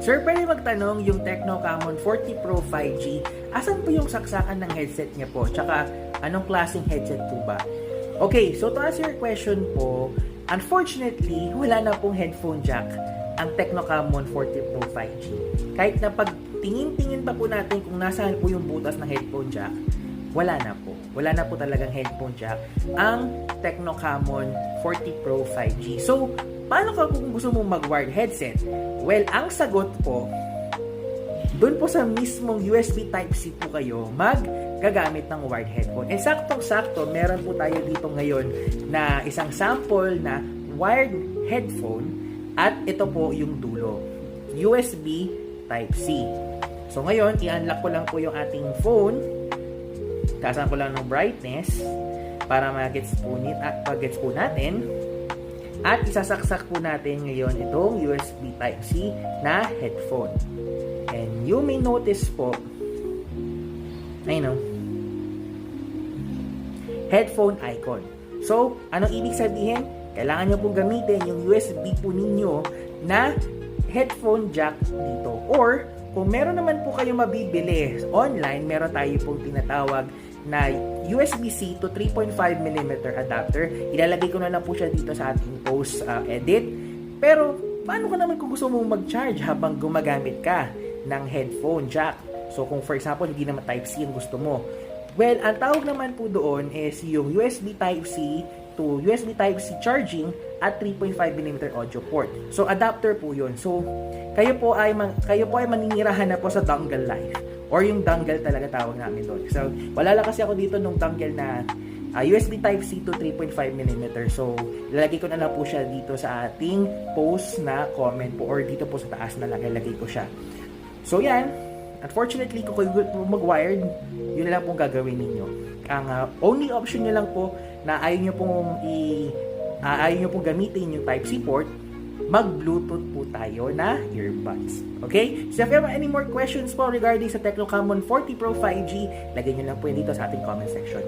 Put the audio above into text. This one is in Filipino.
Sir, pwede magtanong yung Tecno Camon 40 Pro 5G, asan po yung saksakan ng headset niya po? Tsaka, anong klaseng headset po ba? Okay, so to answer your question po, unfortunately, wala na pong headphone jack ang Tecno Camon 40 Pro 5G. Kahit na pag tingin-tingin pa po natin kung nasaan po yung butas ng headphone jack, wala na po. Wala na po talagang headphone jack ang Tecno Camon 40 Pro 5G. So, paano ka kung gusto mong mag-wired headset? Well, ang sagot po, doon po sa mismong USB Type-C po kayo maggagamit ng wired headphone. And saktong-sakto, meron po tayo dito ngayon na isang sample na wired headphone at ito po yung dulo. USB Type-C. So ngayon, i-unlock ko lang po yung ating phone. Tasan ko lang ng brightness para mag-gets po, nit at mag-gets po natin. At isasaksak po natin ngayon itong USB Type-C na headphone. And you may notice po, I know, headphone icon. So, anong ibig sabihin? Kailangan nyo pong gamitin yung USB po ninyo na headphone jack dito. Or, kung meron naman po kayo mabibili online, meron tayo pong tinatawag na USB-C to 3.5mm adapter. Ilalagay ko na lang po siya dito sa ating post uh, edit. Pero, paano ka naman kung gusto mong mag-charge habang gumagamit ka ng headphone jack? So, kung for example, hindi naman Type-C ang gusto mo. Well, ang tawag naman po doon is yung USB Type-C to USB Type-C charging at 3.5mm audio port. So, adapter po yun. So, kayo po ay, man, kayo po ay maninirahan na po sa dongle life or yung dongle talaga tawag namin doon. So, wala lang kasi ako dito nung dongle na uh, USB Type-C to 3.5mm. So, lalagay ko na lang po siya dito sa ating post na comment po or dito po sa taas na lang ilagay ko siya. So, yan. Unfortunately, kung mag-wired, yun na lang pong gagawin ninyo. Ang uh, only option nyo lang po na ayaw nyo pong i uh, ayaw nyo pong gamitin yung Type-C port, mag-Bluetooth po tayo na earbuds. Okay? So if you have any more questions po regarding sa Tecno Camon 40 Pro 5G, lagay nyo lang po yun dito sa ating comment section.